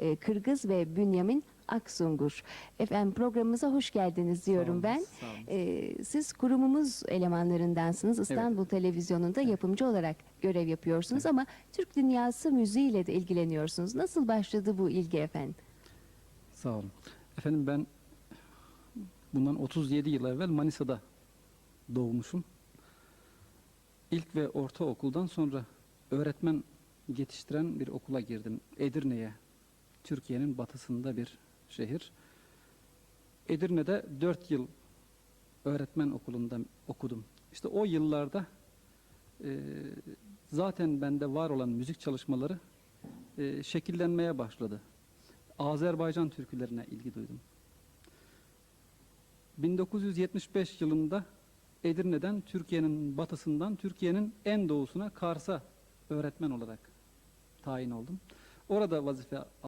e, Kırgız ve Bünyamin Aksungur. Efendim programımıza hoş geldiniz diyorum olun, ben. sağ olun. E, siz kurumumuz elemanlarındansınız. İstanbul Televizyonu'nda yapımcı olarak görev yapıyorsunuz ama Türk dünyası müziğiyle de ilgileniyorsunuz. Nasıl başladı bu ilgi efendim? Sağ olun. Efendim ben bundan 37 yıl evvel Manisa'da doğmuşum. İlk ve ortaokuldan sonra öğretmen yetiştiren bir okula girdim. Edirne'ye. Türkiye'nin batısında bir şehir. Edirne'de 4 yıl öğretmen okulunda okudum. İşte o yıllarda e, zaten bende var olan müzik çalışmaları e, şekillenmeye başladı. Azerbaycan türkülerine ilgi duydum. 1975 yılında Edirne'den Türkiye'nin batısından Türkiye'nin en doğusuna Kars'a öğretmen olarak tayin oldum. Orada vazife